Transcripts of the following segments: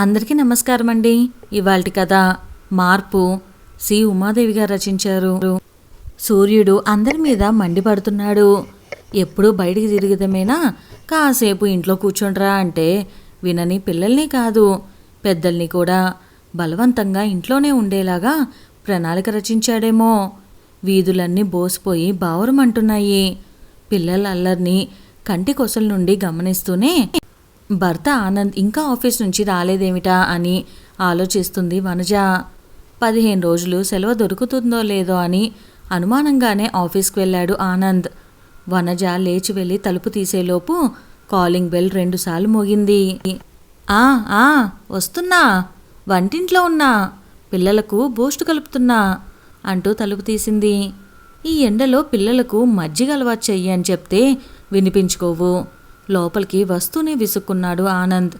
అందరికీ నమస్కారం అండి ఇవాళ కథ మార్పు. సి. ఉమాదేవి గారు రచించారు. సూర్యుడు అందరి మీద మండిపడుతున్నాడు. ఎప్పుడూ బయటికి తిరిగిదమేనా? కాసేపు ఇంట్లో కూర్చోండ్రా అంటే వినని పిల్లల్ని కాదు. పెద్దల్ని కూడా బలవంతంగా ఇంట్లోనే ఉండేలాగా ప్రణాళిక రచించాడేమో. వీధులన్నీ బోసిపోయి బావురమంటున్నాయి. పిల్లల అల్లరిని కంటి కొసల నుండి గమనిస్తూనే భర్త ఆనంద్ ఇంకా ఆఫీస్ నుంచి రాలేదేమిటా అని ఆలోచిస్తుంది వనజ. పదిహేను రోజులు సెలవు దొరుకుతుందో లేదో అని అనుమానంగానే ఆఫీస్కి వెళ్ళాడు ఆనంద్. వనజ లేచి వెళ్ళి తలుపు తీసేలోపు కాలింగ్ బెల్ రెండుసార్లు మోగింది. ఆ ఆ వస్తున్నా వంటింట్లో ఉన్నా పిల్లలకు బూస్ట్ కలుపుతున్నా అంటూ తలుపు తీసింది. ఈ ఎండలో పిల్లలకు మజ్జిగ అలవాటు చెయ్యి అని చెప్తే వినిపించుకోవు. లోపలికి వస్తూనే విసుక్కున్నాడు ఆనంద్.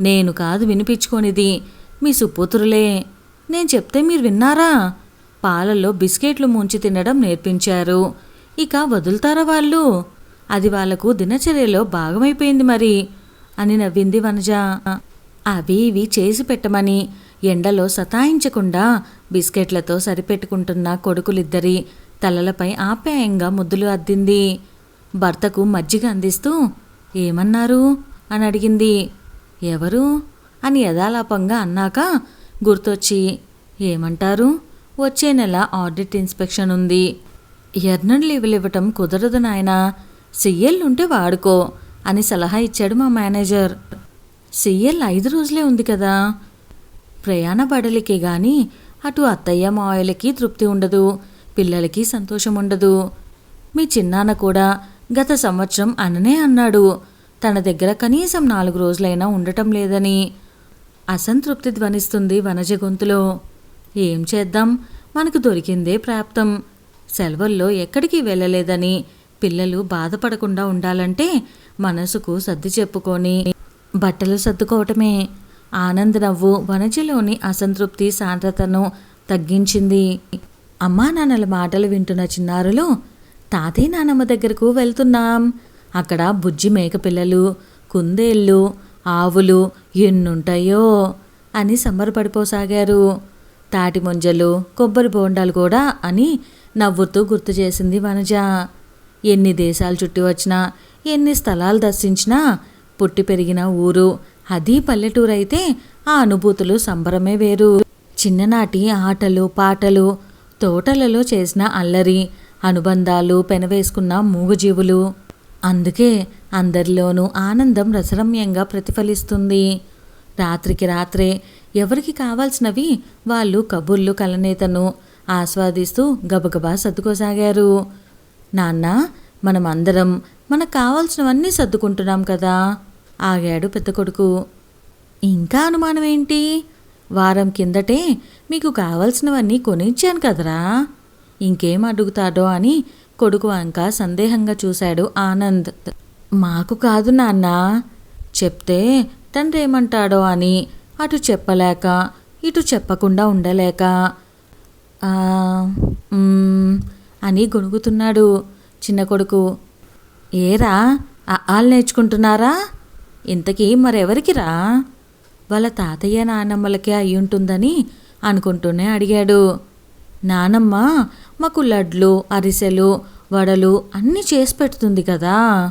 నేను కాదు వినిపించుకోనిది మీ సుపుత్రులే. నేను చెప్తే మీరు విన్నారా? పాలల్లో బిస్కెట్లు ముంచి తినడం నేర్పించారు. ఇక వదులుతారా వాళ్ళు? అది వాళ్ళకు దినచర్యలో భాగమైపోయింది మరి అని నవ్వింది వనజ. అవి ఇవి చేసి పెట్టమని ఎండలో సతాయించకుండా బిస్కెట్లతో సరిపెట్టుకుంటున్న కొడుకులిద్దరి తలలపై ఆప్యాయంగా ముద్దులు అద్దింది. భర్తకు మజ్జిగ అందిస్తూ ఏమన్నారు? అని అడిగింది. ఎవరు? అని యథాలాపంగా అన్నాక గుర్తొచ్చి ఏమంటారు? వచ్చే నెల ఆడిట్ ఇన్స్పెక్షన్ ఉంది. ఎర్నన్ లీవులు ఇవ్వటం కుదరదు నాయన. ఉంటే వాడుకో అని సలహా ఇచ్చాడు మా మేనేజర్. సిఎల్ ఐదు రోజులే ఉంది కదా. ప్రయాణ బడలికి కానీ అటు అత్తయ్య మాయలకి తృప్తి ఉండదు. పిల్లలకి సంతోషం ఉండదు. మీ చిన్నాన్న కూడా గత సంవత్సరం అననే అన్నాడు. తన దగ్గర కనీసం నాలుగు రోజులైనా ఉండటం లేదని. అసంతృప్తి ధ్వనిస్తుంది వనజ గొంతులో. ఏం చేద్దాం? మనకు దొరికిందే ప్రాప్తం. సెలవుల్లో ఎక్కడికి వెళ్ళలేదని. పిల్లలు బాధపడకుండా ఉండాలంటే మనసుకు సర్ది చెప్పుకొని బట్టలు సర్దుకోవటమే. ఆనంద్ నవ్వు వనజలోని అసంతృప్తి సాంద్రతను తగ్గించింది. అమ్మా నాన్నల మాటలు వింటున్న చిన్నారులు తాతయ్య నానమ్మ దగ్గరకు వెళ్తున్నాం. అక్కడ బుజ్జి మేకపిల్లలు కుందేళ్ళు ఆవులు ఎన్నుంటాయో అని సంబరపడిపోసాగారు. తాటి ముంజలు కొబ్బరి బోండాలు కూడా అని నవ్వుతూ గుర్తు చేసింది వనజ. ఎన్ని దేశాలు చుట్టి వచ్చినా ఎన్ని స్థలాలు దర్శించినా పుట్టి పెరిగిన ఊరు అది పల్లెటూరు అయితే ఆ అనుభూతులు సంబరమే వేరు. చిన్ననాటి ఆటలు పాటలు తోటలలో చేసిన అల్లరి అనుబంధాలు పెనవేసుకున్న మూగజీవులు. అందుకే అందరిలోనూ ఆనందం రసరమ్యంగా ప్రతిఫలిస్తుంది. రాత్రికి రాత్రే ఎవరికి కావాల్సినవి వాళ్ళు కబుర్లు కలనేతను ఆస్వాదిస్తూ గబగబా సర్దుకోసాగారు. నాన్న మనమందరం మనకు కావాల్సినవన్నీ సర్దుకుంటున్నాం కదా ఆగాడు పెద్ద కొడుకు. ఇంకా అనుమానం ఏంటి వారం కిందటే మీకు కావలసినవన్నీ కొనిచ్చాను కదరా. ఇంకేం అడుగుతాడో అని కొడుకు వంక సందేహంగా చూశాడు ఆనంద్. మాకు కాదు నాన్న చెప్తే తండ్రి ఏమంటాడో అని అటు చెప్పలేక ఇటు చెప్పకుండా ఉండలేక అని గొణుగుతున్నాడు చిన్న కొడుకు. ఏరా ఆలు నేర్చుకుంటున్నారా? ఇంతకీ మరెవరికిరా వాళ్ళ తాతయ్య నానమ్మలకే అయ్యుంటుందని ఉంటుందని అనుకుంటూనే అడిగాడు. నానమ్మ మాకు లడ్లు అరిసెలు వడలు అన్నీ చేసి పెడుతుంది కదా.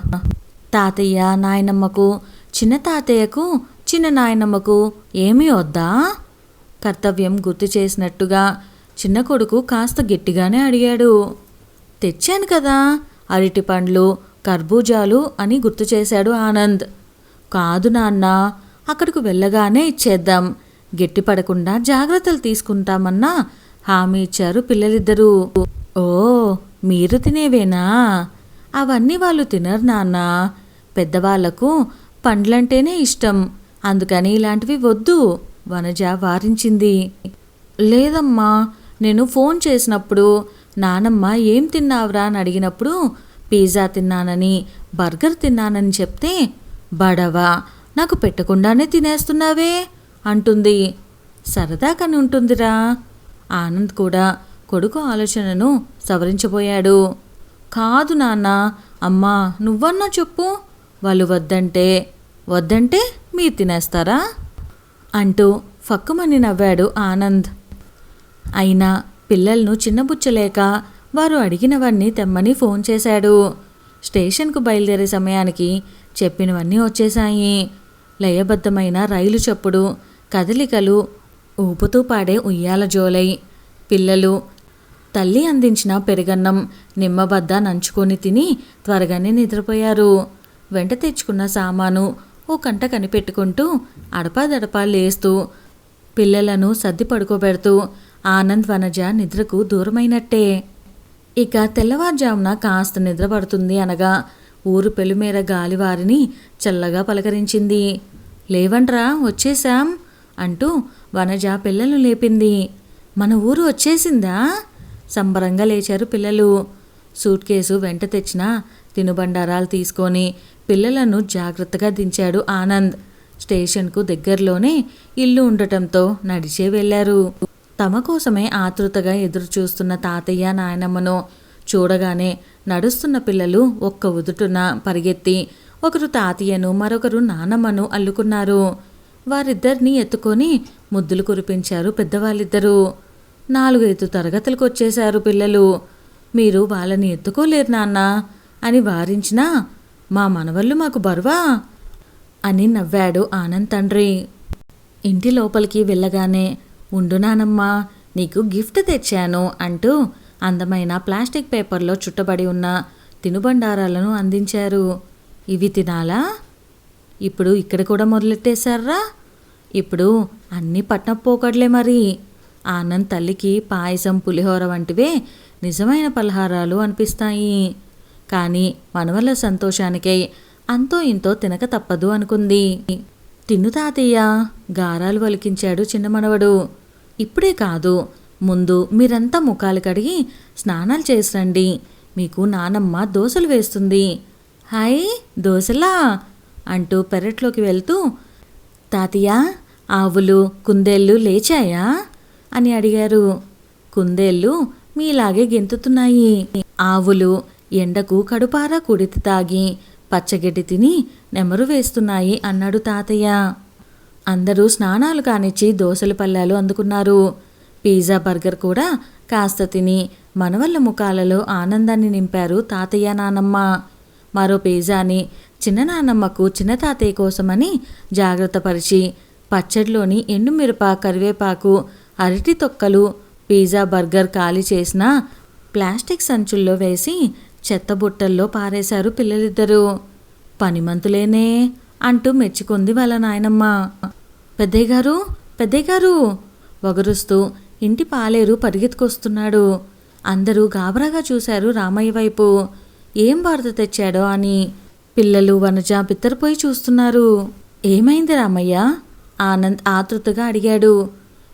తాతయ్య నాయనమ్మకు చిన్న తాతయ్యకు చిన్న నాయనమ్మకు ఏమీ వద్దా? కర్తవ్యం గుర్తు చేసినట్టుగా చిన్న కొడుకు కాస్త గట్టిగానే అడిగాడు. తెచ్చాను కదా అరటి పండ్లు కర్బూజాలు అని గుర్తు చేశాడు ఆనంద్. కాదు నాన్న అక్కడికి వెళ్ళగానే ఇచ్చేద్దాం. గట్టిపడకుండా జాగ్రత్తలు తీసుకుంటామన్నా హామీ ఇచ్చారు పిల్లలిద్దరూ. ఓ మీరు తినేవేనా? అవన్నీ వాళ్ళు తినరు నాన్న. పెద్దవాళ్ళకు పండ్లంటేనే ఇష్టం. అందుకని ఇలాంటివి వద్దు వనజ వారించింది. లేదమ్మా నేను ఫోన్ చేసినప్పుడు నానమ్మ ఏం తిన్నావురా అని అడిగినప్పుడు పిజ్జా తిన్నానని బర్గర్ తిన్నానని చెప్తే బడవా నాకు పెట్టకుండానే తినేస్తున్నావే అంటుంది. సరదాగానే ఉంటుందిరా. ఆనంద్ కూడా కొడుకు ఆలోచనను సవరించబోయాడు. కాదు నాన్న అమ్మా నువ్వన్నా చెప్పు. వాళ్ళు వద్దంటే వద్దంటే మీరు తినేస్తారా? అంటూ ఫక్కుమని నవ్వాడు ఆనంద్. అయినా పిల్లలను చిన్నబుచ్చలేక వారు అడిగినవన్నీ తెమ్మని ఫోన్ చేశాడు. స్టేషన్కు బయలుదేరే సమయానికి చెప్పినవన్నీ వచ్చేశాయి. లయబద్ధమైన రైలు చప్పుడు కదలికలు ఊపుతూ పాడే ఉయ్యాల జోలై. పిల్లలు తల్లి అందించిన పెరుగన్నం నిమ్మబద్ద నంచుకొని తిని త్వరగానే నిద్రపోయారు. వెంట తెచ్చుకున్న సామాను ఓ కంట కనిపెట్టుకుంటూ అడపాదడపా లేస్తూ పిల్లలను సర్ది పడుకోబెడుతూ ఆనంద్ వనజ నిద్రకు దూరమైనట్టే. ఇక తెల్లవారుజామున కాస్త నిద్రపడుతుంది అనగా ఊరు పెలుమేర గాలివారిని చల్లగా పలకరించింది. లేవండ్రా వచ్చేశాం అంటూ వనజ పిల్లలు లేపింది. మన ఊరు వచ్చేసిందా? సంబరంగా లేచారు పిల్లలు. సూట్ కేసు వెంట తెచ్చిన తినుబండారాలు తీసుకొని పిల్లలను జాగ్రత్తగా దించాడు ఆనంద్. స్టేషన్కు దగ్గరలోనే ఇల్లు ఉండటంతో నడిచే వెళ్ళారు. తమ కోసమే ఆతృతగా ఎదురు చూస్తున్న తాతయ్య నాయనమ్మను చూడగానే నడుస్తున్న పిల్లలు ఒక్క ఉదుటున పరిగెత్తి ఒకరు తాతయ్యను మరొకరు నానమ్మను అల్లుకున్నారు. వారిద్దరిని ఎత్తుకొని ముద్దులు కురిపించారు పెద్దవాళ్ళిద్దరూ. నాలుగైదు తరగతులకు వచ్చేశారు పిల్లలు. మీరు వాళ్ళని ఎత్తుకోలేరు నాన్న అని వారించినా మా మనవళ్ళు మాకు బరువా అని నవ్వాడు ఆనంద్ తండ్రి. ఇంటి లోపలికి వెళ్ళగానే ఉండు నానమ్మా నీకు గిఫ్ట్ తెచ్చాను అంటూ అందమైన ప్లాస్టిక్ పేపర్లో చుట్టబడి ఉన్న తినుబండారాలను అందించారు. ఇవి తినాలా? ఇప్పుడు ఇక్కడ కూడా మొదలెట్టేశారా? ఇప్పుడు అన్నీ పట్నం పోకడ్లే మరి. ఆనంద్ తల్లికి పాయసం పులిహోర వంటివే నిజమైన పలహారాలు అనిపిస్తాయి. కానీ మనవల్ల సంతోషానికై అంతో ఇంతో తినక తప్పదు అనుకుంది. తిను తాతయ్య గారాలు వలికించాడు చిన్న మనవడు ఇప్పుడే కాదు. ముందు మీరంతా ముఖాలు కడిగి స్నానాలు చేసి రండి. మీకు నానమ్మ దోశలు వేస్తుంది. హాయ్ దోశలా? అంటూ పెరట్లోకి వెళ్తూ తాతయ్య ఆవులు కుందేళ్ళు లేచాయా? అని అడిగారు. కుందేళ్ళు మీలాగే గెంతుతున్నాయి. ఆవులు ఎండకు కడుపారా కుడితి తాగి పచ్చగడ్డి తిని నెమరు వేస్తున్నాయి అన్నాడు తాతయ్య. అందరూ స్నానాలు కానిచ్చి దోశల పల్లాలు అందుకున్నారు. పిజ్జా బర్గర్ కూడా కాస్త తిని మనవళ్ళ ముఖాలలో ఆనందాన్ని నింపారు తాతయ్య నానమ్మ. మరో పిజ్జాని చిన్న నానమ్మకు చిన్న తాతయ్య కోసమని జాగ్రత్తపరిచి పచ్చడిలోని ఎండుమిరప కరివేపాకు అరటి తొక్కలు పిజ్జా బర్గర్ ఖాళీ చేసిన ప్లాస్టిక్ సంచుల్లో వేసి చెత్త బుట్టల్లో పారేశారు పిల్లలిద్దరూ. పనిమంతులేనే అంటూ మెచ్చుకుంది వాళ్ళ నాయనమ్మ. పెద్దయ్య గారు పెద్దయ్య గారు వగరుస్తూ ఇంటి పాలేరు పరిగెత్తుకొస్తున్నాడు. అందరూ గాబరాగా చూశారు రామయ్య వైపు. ఏం వార్త తెచ్చాడో అని పిల్లలు వనజ బిత్తరపోయి చూస్తున్నారు. ఏమైంది రామయ్య? ఆనంద్ ఆతృతగా అడిగాడు.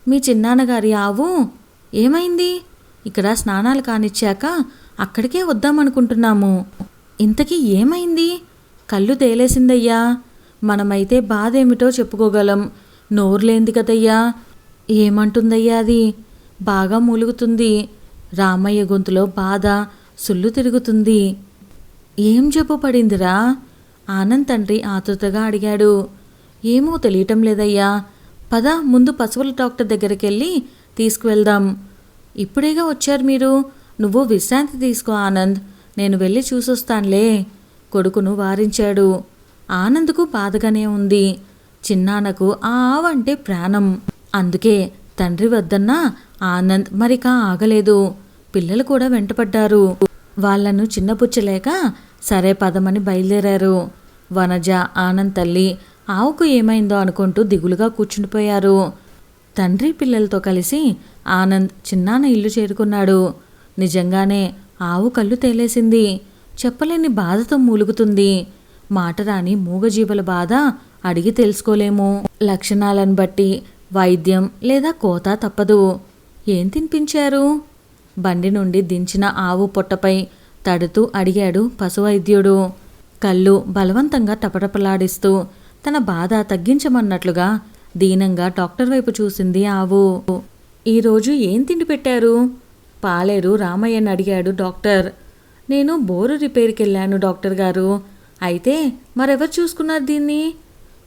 మీ చిన్నాన్నగారి ఆవు ఏమైంది? ఇక్కడ స్నానాలు కానిచ్చాక అక్కడికే వద్దామనుకుంటున్నాము. ఇంతకీ ఏమైంది? కళ్ళు తేలేసిందయ్యా. మనమైతే బాధ ఏమిటో చెప్పుకోగలం నోరులేంది కదయ్యా. ఏమంటుందయ్యా అది? బాగా మూలుగుతుంది. రామయ్య గొంతులో బాధ సుళ్ళు తిరుగుతుంది. ఏం జబ్బు పడిందిరా ఆనంద్ తండ్రి ఆతృతగా అడిగాడు. ఏమో తెలియటం లేదయ్యా. పద ముందు పశువుల డాక్టర్ దగ్గరికి వెళ్ళి తీసుకువెళ్దాం. ఇప్పుడేగా వచ్చారు మీరు? నువ్వు విశ్రాంతి తీసుకో ఆనంద్. నేను వెళ్ళి చూసొస్తానులే. కొడుకును వారించాడు. ఆనంద్కు బాధగానే ఉంది. చిన్నానకు ఆ ఆవంటే ప్రాణం. అందుకే తండ్రి వద్దన్నా ఆనంద్ మరిక ఆగలేదు. పిల్లలు కూడా వెంటపడ్డారు. వాళ్ళను చిన్నపుచ్చలేక సరే పదమని బయలుదేరారు. వనజ ఆనంద్ తల్లి ఆవుకు ఏమైందో అనుకుంటూ దిగులుగా కూర్చుండిపోయారు తండ్రి పిల్లలతో కలిసి ఆనంద్ చిన్నాన్న ఇల్లు చేరుకున్నాడు. నిజంగానే ఆవు కళ్ళు తేలేసింది. చెప్పలేని బాధతో మూలుగుతుంది. మాట రాని మూగజీవుల బాధ అడిగి తెలుసుకోలేము. లక్షణాలను బట్టి వైద్యం లేదా కోత తప్పదు. ఏం తినిపించారు? బండి నుండి దించిన ఆవు పొట్టపై తడుతూ అడిగాడు పశువైద్యుడు. కళ్ళు బలవంతంగా టపటపలాడిస్తూ తన బాధ తగ్గించమన్నట్లుగా దీనంగా డాక్టర్ వైపు చూసింది ఆవు. ఈరోజు ఏం తిండి పెట్టారు? పాలేరు రామయ్యని అడిగాడు డాక్టర్. నేను బోరు రిపేర్కి వెళ్ళాను డాక్టర్ గారు. అయితే మరెవరు చూసుకున్నారు దీన్ని?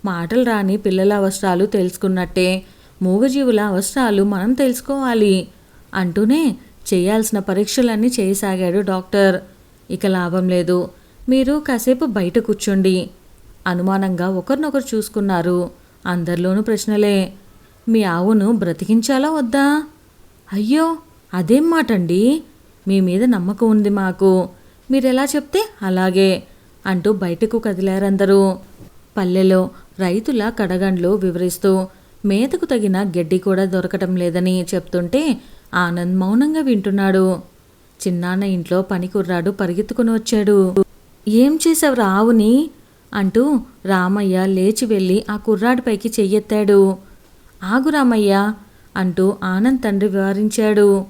మాటలు రాని పిల్లల అవసరాలు తెలుసుకున్నట్టే మూగజీవుల అవసరాలు మనం తెలుసుకోవాలి అంటూనే చేయాల్సిన పరీక్షలన్నీ చేయసాగాడు డాక్టర్. ఇక లాభం లేదు. మీరు కాసేపు బయట కూర్చోండి. అనుమానంగా ఒకరినొకరు చూసుకున్నారు. అందరిలోనూ ప్రశ్నలే. మీ ఆవును బ్రతికించాలా వద్దా? అయ్యో అదేం మాట అండి మీ మీద నమ్మకం ఉంది మాకు. మీరెలా చెప్తే అలాగే అంటూ బయటకు కదిలారందరూ. పల్లెలో రైతుల కడగండ్లు వివరిస్తూ మేతకు తగిన గడ్డి కూడా దొరకటం లేదని చెప్తుంటే ఆనంద్ మౌనంగా వింటున్నాడు. చిన్నాన్న ఇంట్లో పని కుర్రాడు పరిగెత్తుకుని వచ్చాడు. ఏం చేసావు ఆవుని అంటూ రామయ్య లేచి వెళ్ళి ఆ కుర్రాడిపైకి చెయ్యెత్తాడు. ఆగు రామయ్య అంటూ ఆనంద్ తండ్రి వివరించాడు.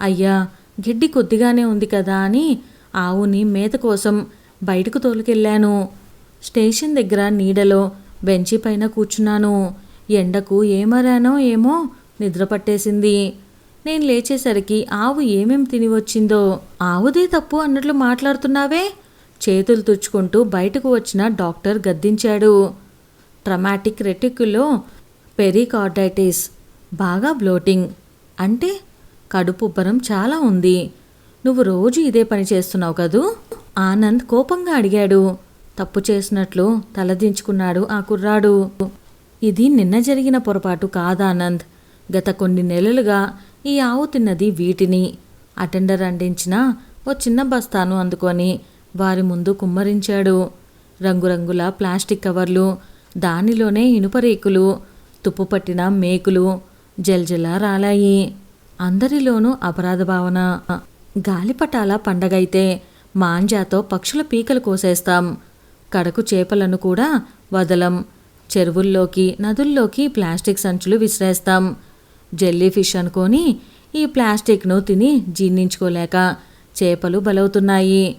అయ్యా గిడ్డి కొద్దిగానే ఉంది కదా అని ఆవుని మేత కోసం బయటకు తోలుకెళ్ళాను. స్టేషన్ దగ్గర నీడలో బెంచి పైన కూర్చున్నాను. ఎండకు ఏమరానో ఏమో నిద్ర పట్టేసింది నేను లేచేసరికి ఆవు ఏమేం తిని వచ్చిందో ఆవుదే తప్పు అన్నట్లు మాట్లాడుతున్నావే? చేతులు తుడుచుకుంటూ బయటకు వచ్చిన డాక్టర్ గద్దించాడు. ట్రమాటిక్ రెటిక్యులో పెరికార్డైటిస్ బాగా బ్లోటింగ్. అంటే కడుపు ఉబ్బరం చాలా ఉంది. నువ్వు రోజు ఇదే పని చేస్తున్నావు కదూ? ఆనంద్ కోపంగా అడిగాడు. తప్పు చేసినట్లు తలదించుకున్నాడు ఆ కుర్రాడు. ఇది నిన్న జరిగిన పొరపాటు కాదానంద్ గత కొన్ని నెలలుగా ఈ ఆవు తిన్నది వీటిని. అటెండర్ అందించిన ఓ చిన్న బస్తాను అందుకొని వారి ముందు కుమ్మరించాడు. రంగురంగుల ప్లాస్టిక్ కవర్లు దానిలోనే ఇనుప రేకులు తుప్పు పట్టిన మేకులు జల్జల రాలాయి. అందరిలోనూ అపరాధ భావన. గాలిపటాల పండగైతే మాంజాతో పక్షుల పీకలు కోసేస్తాం. కడకు చేపలను కూడా వదలం. చెరువుల్లోకి నదుల్లోకి ప్లాస్టిక్ సంచులు విసిరేస్తాం. జెల్లీ ఫిష్ అనుకొని ఈ ప్లాస్టిక్ను తిని జీర్ణించుకోలేక చేపలు బలవుతున్నాయి.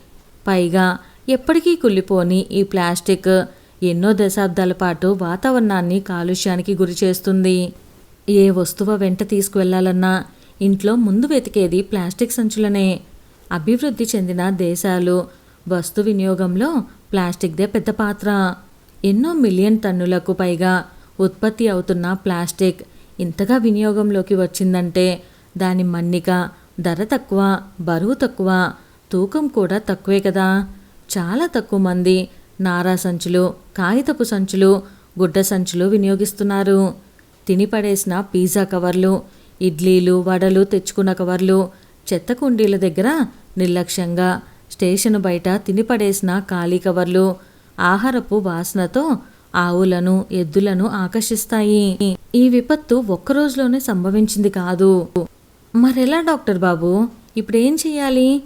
పైగా ఎప్పటికీ కుళ్ళిపోని ఈ ప్లాస్టిక్ ఎన్నో దశాబ్దాల పాటు వాతావరణాన్ని కాలుష్యానికి గురి చేస్తుంది. ఏ వస్తువు వెంట తీసుకువెళ్ళాలన్నా ఇంట్లో ముందు వెతికేది ప్లాస్టిక్ సంచులనే. అభివృద్ధి చెందిన దేశాలు వస్తు వినియోగంలో ప్లాస్టిక్దే పెద్ద పాత్ర. ఎన్నో మిలియన్ టన్నులకు పైగా ఉత్పత్తి అవుతున్న ప్లాస్టిక్ ఇంతగా వినియోగంలోకి వచ్చిందంటే దాని మన్నిక ధర తక్కువ బరువు తక్కువ తూకం కూడా తక్కువే కదా. చాలా తక్కువ మంది నారా సంచులు కాగితపు సంచులు గుడ్డ సంచులు వినియోగిస్తున్నారు. తినిపడేసిన పిజ్జా కవర్లు ఇడ్లీలు వడలు తెచ్చుకున్న కవర్లు చెత్త కుండీల దగ్గర నిర్లక్ష్యంగా స్టేషన్ బయట తినిపడేసిన ఖాళీ కవర్లు ఆహారపు వాసనతో ఆవులను ఎద్దులను ఆకర్షిస్తాయి. ఈ విపత్తు ఒక్క రోజులోనే సంభవించింది కాదు. మరెలా డాక్టర్ బాబు? ఇప్పుడేం చెయ్యాలి?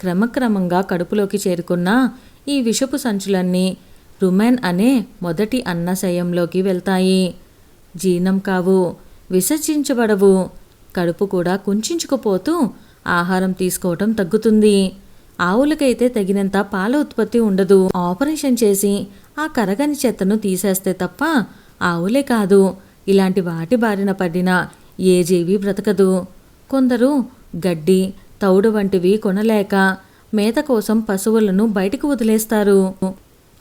క్రమక్రమంగా కడుపులోకి చేరుకున్న ఈ విషపు సంచులన్నీ రుమెన్ అనే మొదటి అన్నశయంలోకి వెళ్తాయి. జీర్ణం కావు విసర్జించబడవు. కడుపు కూడా కుంచుకుపోతూ ఆహారం తీసుకోవటం తగ్గుతుంది. ఆవులకైతే తగినంత పాల ఉత్పత్తి ఉండదు. ఆపరేషన్ చేసి ఆ కరగని చెత్తను తీసేస్తే తప్ప ఆవులే కాదు. ఇలాంటి వాటి బారిన పడిన ఏ జీవి బ్రతకదు. కొందరు గడ్డి తౌడు వంటివి కొనలేక మేత కోసం పశువులను బయటకు వదిలేస్తారు.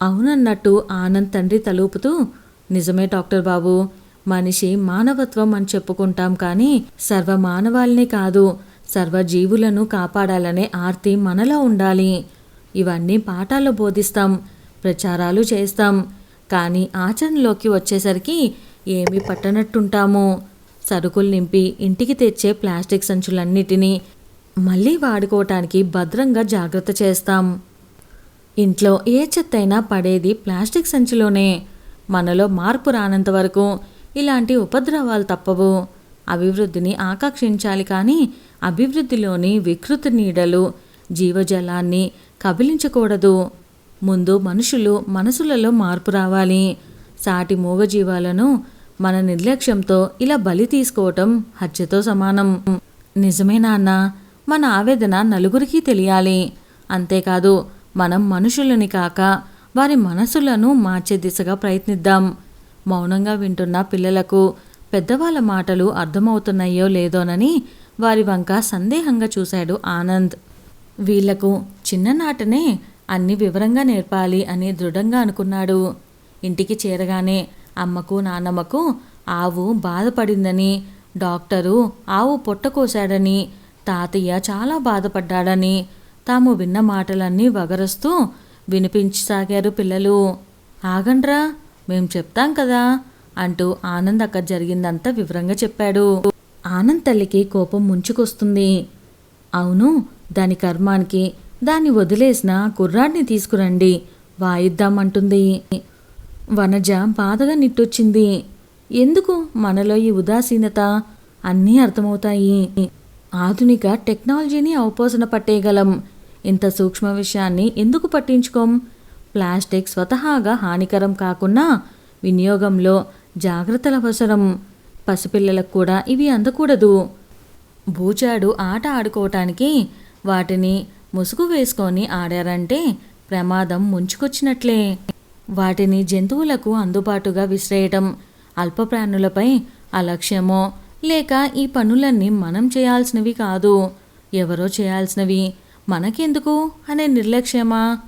అవునన్నట్టు ఆనంద్ తండ్రి తలుపుతూ నిజమే డాక్టర్ బాబు మనిషి మానవత్వం అని చెప్పుకుంటాం కానీ సర్వ మానవాల్ని కాదు. సర్వజీవులను కాపాడాలనే ఆర్తి మనలో ఉండాలి. ఇవన్నీ పాఠాల్లో బోధిస్తాం ప్రచారాలు చేస్తాం. కానీ ఆచరణలోకి వచ్చేసరికి ఏమీ పట్టనట్టుంటాము. సరుకులు నింపి ఇంటికి తెచ్చే ప్లాస్టిక్ సంచులన్నిటినీ మళ్ళీ వాడుకోవటానికి భద్రంగా జాగ్రత్త చేస్తాం. ఇంట్లో ఏ చెత్తైనా పడేది ప్లాస్టిక్ సంచిలోనే. మనలో మార్పు రానంత వరకు ఇలాంటి ఉపద్రవాలు తప్పవు. అభివృద్ధిని ఆకాంక్షించాలి కానీ అభివృద్ధిలోని వికృతి నీడలు జీవజలాన్ని కబిలించకూడదు. ముందు మనుషులు మనసులలో మార్పు రావాలి. సాటి మూగజీవాలను మన నిర్లక్ష్యంతో ఇలా బలి తీసుకోవటం హత్యతో సమానం. నిజమే నాన్న మన ఆవేదన నలుగురికి తెలియాలి. అంతేకాదు మనం మనుషులని కాక వారి మనసులను మార్చే దిశగా ప్రయత్నిద్దాం. మౌనంగా వింటున్న పిల్లలకు పెద్దవాళ్ళ మాటలు అర్థమవుతున్నాయో లేదోనని వారి వంక సందేహంగా చూశాడు ఆనంద్. వీళ్ళకు చిన్ననాటనే అన్ని వివరంగా నేర్పాలి అని దృఢంగా అనుకున్నాడు. ఇంటికి చేరగానే అమ్మకు నాన్నమ్మకు ఆవు బాధపడిందని డాక్టరు ఆవు పొట్ట కోశాడని తాతయ్య చాలా బాధపడ్డాడని తాము విన్న మాటలన్నీ వగరస్తూ వినిపించసాగారు పిల్లలు. ఆగండ్రా మేం చెప్తాం కదా అంటూ ఆనంద్ అక్కడ జరిగిందంతా వివరంగా చెప్పాడు. ఆనంద్ తల్లికి కోపం ముంచుకొస్తుంది. అవును దాని కర్మానికి దాన్ని వదిలేసిన కుర్రాడిని తీసుకురండి వాయిద్దామంటుంది. వనజ బాధగా నిట్టొచ్చింది. ఎందుకు? మనలో ఈ ఉదాసీనత అన్నీ అర్థమవుతాయి. ఆధునిక టెక్నాలజీని అవపోసన పట్టేయగలం. ఇంత సూక్ష్మ విషయాన్ని ఎందుకు పట్టించుకోం? ప్లాస్టిక్ స్వతహాగా హానికరం కాకుండా వినియోగంలో జాగ్రత్తల అవసరం. పసిపిల్లలకు కూడా ఇవి అందకూడదు. బూచాడు ఆట ఆడుకోవటానికి వాటిని ముసుగు వేసుకొని ఆడారంటే ప్రమాదం ముంచుకొచ్చినట్లే. వాటిని జంతువులకు అందుబాటుగా విసిరేయటం అల్పప్రాణులపై అలక్ష్యమో లేక ఈ పనులన్నీ మనం చేయాల్సినవి కాదు. ఎవరో చేయాల్సినవి మనకెందుకు అనే నిర్లక్ష్యమా?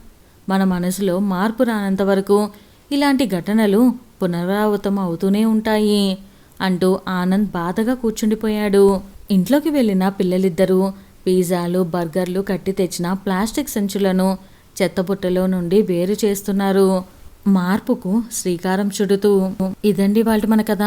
మన మనసులో మార్పు రానంత వరకు ఇలాంటి ఘటనలు పునరావృతం అవుతూనే ఉంటాయి అంటూ ఆనంద్ బాధగా కూర్చుండిపోయాడు. ఇంట్లోకి వెళ్ళిన పిల్లలిద్దరూ పిజ్జాలు బర్గర్లు కట్టి తెచ్చిన ప్లాస్టిక్ సంచులను చెత్తబుట్టలో నుండి వేరు చేస్తున్నారు. మార్పుకు శ్రీకారం చుడుతూ ఇదండి వాళ్ళ మన కథ.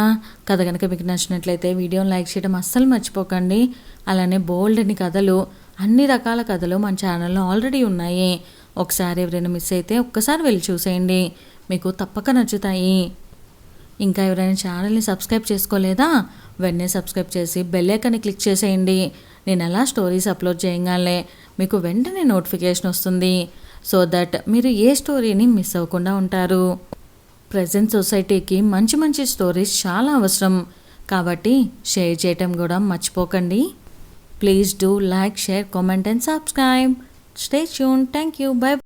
కథ కనుక మీకు నచ్చినట్లయితే వీడియోని లైక్ చేయడం అస్సలు మర్చిపోకండి. అలానే బోల్డ్ అని కథలు అన్ని రకాల కథలు మన ఛానల్లో ఆల్రెడీ ఉన్నాయి. ఒకసారి ఎవరైనా మిస్ అయితే ఒక్కసారి వెళ్ళి చూసేయండి. మీకు తప్పక నచ్చుతాయి. ఇంకా ఎవరైనా ఛానల్ని సబ్స్క్రైబ్ చేసుకోలేదా? వెంటనే సబ్స్క్రైబ్ చేసి బెల్లైకన్ని క్లిక్ చేసేయండి. నేను ఎలా స్టోరీస్ అప్లోడ్ చేయగానే మీకు వెంటనే నోటిఫికేషన్ వస్తుంది. సో దట్ మీరు ఏ స్టోరీని మిస్ అవ్వకుండా ఉంటారు. ప్రజెంట్ సొసైటీకి మంచి మంచి స్టోరీస్ చాలా అవసరం. కాబట్టి షేర్ చేయటం కూడా మర్చిపోకండి. Please do like share comment and subscribe. Stay tune thank you bye